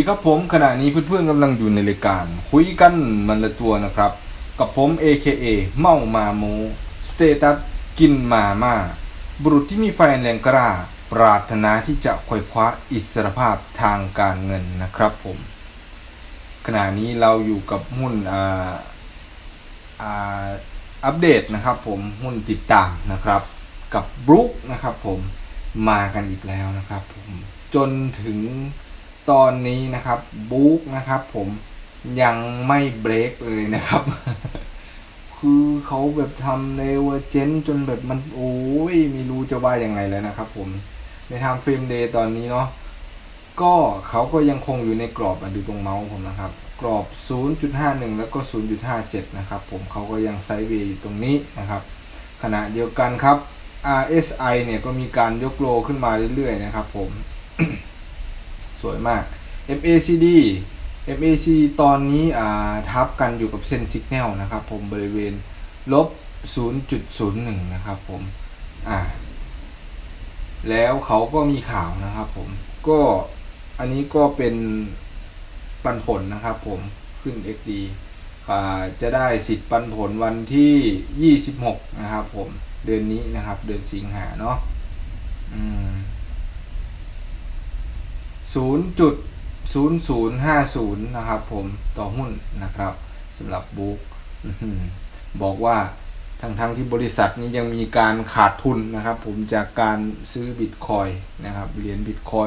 ดีครับผมขณะนี้เพื่อนๆกำลังอยู่ในรายการ คุยกันมันละตัวนะครับ กับผม AKA เมามาโมสเตตัสกินมาม่าบุรุษที่มีไฟแรงกล้าปรารถนาที่จะควยคว้าอิสรภาพทางการเงินนะครับผม ขณะนี้เราอยู่กับหุ้นอ่าอ่าอัปเดตนะครับผมหุ้นติดตามนะครับ กับบรุกนะครับผมมากันอีกแล้วนะครับผมจนถึง ตอนนี้นะครับบุ๊กนะครับ ผมยังไม่เบรกเลยนะครับ คือเขาแบบทำในเวอร์เจนจนแบบมันโอ้ยไม่รู้จะว่ายังไงแล้วนะครับ ผมในทางเฟรมเดย์ตอนนี้เนาะก็เขาก็ยังคงอยู่ในกรอบอะดูตรงเมาส์ผมนะครับ กรอบ 0.51 แล้วก็ 0.57 นะครับ ผมเขาก็ยังไซด์เวย์อยู่ตรงนี้นะครับ ขณะเดียวกันครับ RSI เนี่ยก็มีการยกโลขึ้นมาเรื่อยๆ นะครับผม สวยมาก MACD MACD ตอนนี้อ่าทับกันอยู่กับเส้นสัญญาณนะครับผมบริเวณลบ 0.01 นะครับผม อ่า แล้วเขาก็มีข่าวนะครับผม ก็อันนี้ก็เป็นปันผลนะครับผมขึ้น XD อ่าจะได้สิทธิ์ปันผลวันที่ 26 นะครับผม เดือนนี้นะครับ เดือนสิงหาเนาะ อืม 0.0050 นะครับผมต่อหุ้นนะครับสำหรับบุ๊กบอกว่าทั้งทั้งๆที่บริษัทนี้ยังมีการขาดทุนนะครับ ผมจากการซื้อบิตคอยนะครับเหรียญบิตคอย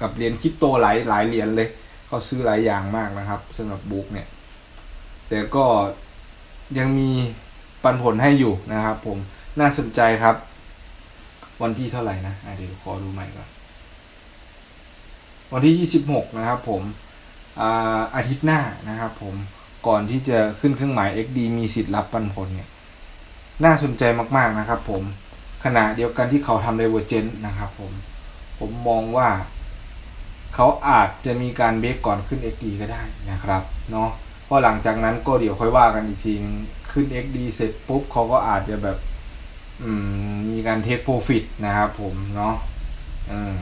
กับเหรียญคริปโตหลายหลายเหรียญเลยเขาซื้อหลายอย่างมากนะครับสำหรับบุ๊กเนี่ย แต่ก็ยังมีปันผลให้อยู่นะครับ ผมน่าสนใจครับ วันที่เท่าไหร่นะอะเดี๋ยวขอดูใหม่ก่อน วันที่ 26 นะครับผมอาอาทิตย์หน้านะครับผมก่อนที่จะขึ้นเครื่องหมาย XD มีสิทธิ์รับปันผลเนี่ยน่าสนใจมาก ๆนะครับผมขณะเดียวกันที่เขาทำ Divergent นะครับผมผมมองว่าเขาอาจจะมีการเบรกก่อนขึ้น XD ก็ได้นะครับเนาะเพราะหลังจากนั้นก็เดี๋ยวค่อยว่ากันอีกทีนึงขึ้น XD เสร็จปุ๊บเขาก็อาจจะแบบมมีการเทคโปรฟิตนะครับผมเนาะอืม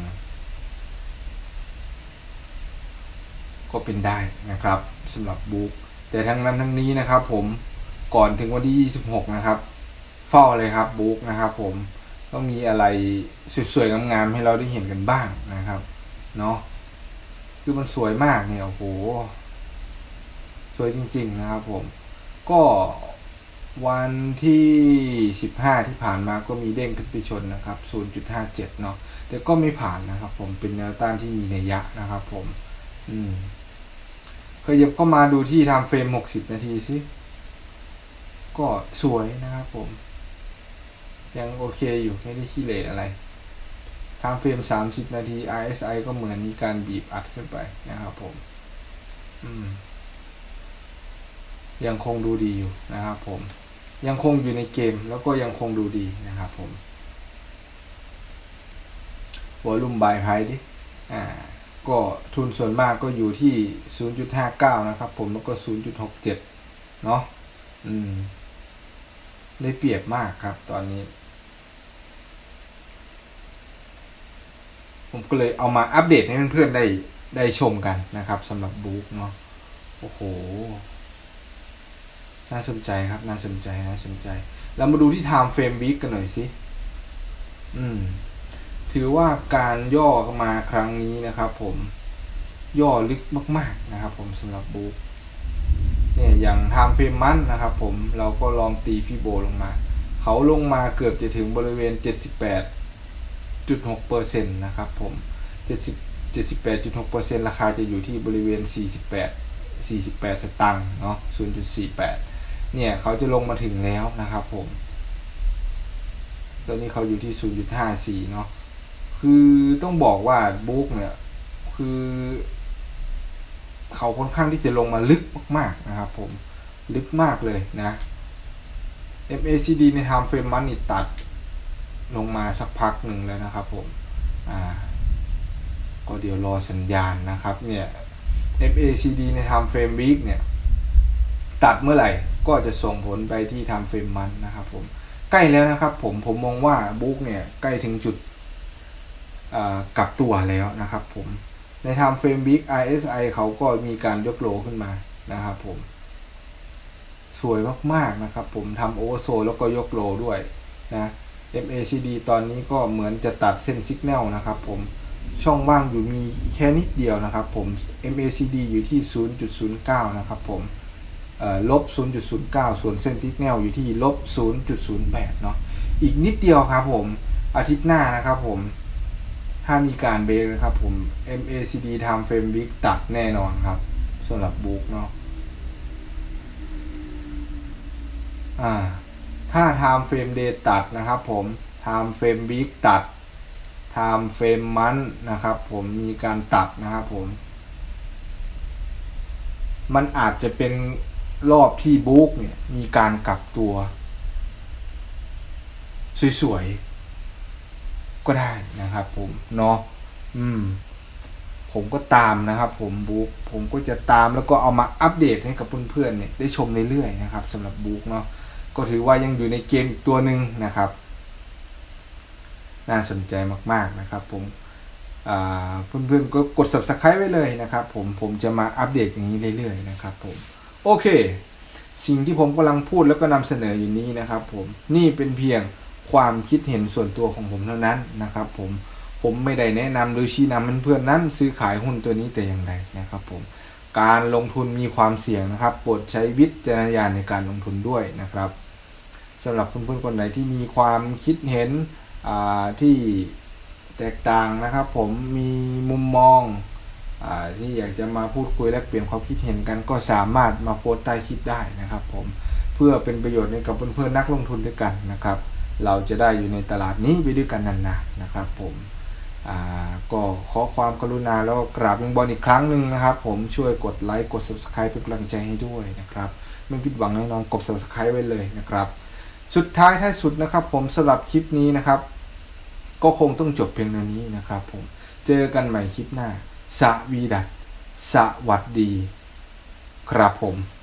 ก็เป็นได้นะครับสำหรับบุ๊กแต่ทั้งนั้นทั้งนี้นะครับ ผมก่อนถึงวันที่ 26 นะครับ เฝ้าเลยครับบุ๊กนะครับ ผมต้องมีอะไรสวยๆงามๆให้เราได้เห็นกันบ้างนะครับเนาะคือมันสวยมากเนี่ยโอ้โหสวยจริง ๆ นะครับ ผม ก็วันที่ 15 ที่ผ่านมาก็มีเด้งขึ้นไปชนนะครับ 0.57 เนาะแต่ก็ไม่ผ่านนะครับ ผมเป็นแนวต้านที่มีนัยยะนะครับ ผม อืมขยับเข้ามาดูที่ทม์เฟรม60นาทีสิ ก็สวยนะครับผม ยังโอเคอยู่ไม่ได้ขี้เหร่อะไรทม์เฟรม30นาที RSI ก็เหมือนมีการบีบอัดขึ้นไปนะครับผม อืม ยังคงดูดีอยู่นะครับผม ยังคงอยู่ในเกมแล้วก็ยังคงดูดีนะครับผมวอลุ่มบายไพดิ อ่า ก็ทุนส่วนมากก็อยู่ที่ 0.59 นะครับ ผมแล้วก็ 0.67 เนาะอืม ได้เปรียบมากครับตอนนี้ ผมก็เลยเอามาอัปเดตให้เพื่อนๆได้ได้ชมกันนะครับสำหรับบุ๊กเนาะโอ้โห น่าสนใจครับ น่าสนใจ น่าสนใจ เรามาดูที่ time frame week กันหน่อยสิ อืม ถือว่าการย่อมาครั้งนี้นะครับผมย่อลึกมากๆนะครับ ผมสำหรับบุ๊กเนี่ยอย่างไทม์เฟรมมันนะครับ ผมเราก็ลองตีฟิโบลงมา เขาลงมาเกือบจะถึงบริเวณ 78.6%นะครับผม70 78.6%ราคาจะอยู่ที่บริเวณ 48 48 สตังค์เนาะ0.48 เนี่ยเขาจะลงมาถึงแล้วนะครับผมตอนนี้เขาอยู่ที่ 0.54 เนาะ คือต้องบอกว่าบุ๊กเนี่ย คือ เขาค่อนข้างที่จะลงมาลึกมากๆนะครับผมลึกมากเลยนะ MACD ใน time frame มันนี่ตัดลงมาสักพักหนึ่งแล้วนะครับผม อ่า ก็เดี๋ยวรอสัญญาณนะครับ เนี่ย MACD ใน time frame week เนี่ย ตัดเมื่อไหร่ก็จะส่งผลไปที่ time frame มันนะครับผม ใกล้แล้วนะครับผม ผมมองว่าบุ๊กเนี่ย ใกล้ถึงจุด กับตัวแล้วนะครับผม ในทำเฟรมบิ๊ก RSI เขาก็มีการยกโลขึ้นมานะครับผม สวยมากๆนะครับผมทำโอเวอร์โซแล้วก็ยกโลด้วยนะ MACD ตอนนี้ก็เหมือนจะตัดเส้นสัญญาณนะครับผมช่องว่างอยู่มีแค่นิดเดียวนะครับผม MACD อยู่ที่ 0.09 นะครับผมลบ 0.09 ส่วนเส้นสัญญาณอยู่ที่ลบ 0.08 เนาะ อีกนิดเดียวครับผม อาทิตย์หน้านะครับผม ถ้ามีการเบรกนะครับผม MACD Time Frame Week ตัดแน่นอนครับสำหรับบุ๊กเนาะอ่าถ้า Time Frame Day ตัดนะครับผม Time Frame Week ตัด Time Frame Month นะครับผมมีการตัดนะครับผม มันอาจจะเป็นรอบที่บุ๊กเนี่ยมีการกลับตัว สวยๆ ก็ได้นะครับ ผมเนาะอืม ผมก็ตามนะครับ ผมบุ๊กผมก็จะตามแล้วก็เอามาอัปเดตให้กับเพื่อนๆเนี่ยได้ชมเรื่อยๆนะครับสำหรับบุ๊กเนาะก็ถือว่ายังอยู่ในเกมอีกตัวหนึ่งนะครับ น่าสนใจมากๆนะครับ ผมเพื่อนๆก็กด subscribe ไว้เลยนะครับ ผมผมจะมาอัปเดตอย่างนี้เรื่อยๆนะครับ ผมโอเค สิ่งที่ผมกำลังพูดแล้วก็นำเสนออยู่นี้นะครับ ผมนี่เป็นเพียง ความคิดเห็นส่วนตัวของผมเท่านั้นนะครับ ผมผมไม่ได้แนะนำหรือชี้นำเพื่อนๆนั้นซื้อขายหุ้นตัวนี้แต่อย่างใดนะครับ ผมการลงทุนมีความเสี่ยงนะครับโปรดใช้วิจารณญาณในการลงทุนด้วยนะครับสำหรับเพื่อนๆคนไหนที่มีความคิดเห็นที่แตกต่างนะครับ ผมมีมุมมองอที่อยากจะมาพูดคุยและเปลี่ยนความคิดเห็นกันก็สามารถมาโพสต์ใต้คลิปได้นะครับ ผมเพื่อเป็นประโยชน์ให้กับเพื่อนๆนักลงทุนด้วยกันนะครับ เราจะได้อยู่ในตลาดนี้ไปด้วยกันนานๆนะครับผมอ่าก็ขอความกรุณาแล้วกราบยังบอลอีกครั้งหนึ่งนะครับ ผมช่วยกดไลค์กด subscribe เป็นกำลังใจให้ด้วยนะครับไม่ผิดหวังแน่นอนกด subscribe ไว้เลยนะครับ สุดท้ายท้ายสุดนะครับ ผมสำหรับคลิปนี้นะครับ ก็คงต้องจบเพียงเท่านี้นะครับ ผมเจอกันใหม่คลิปหน้าสวีดัสสวัสดี ครับผม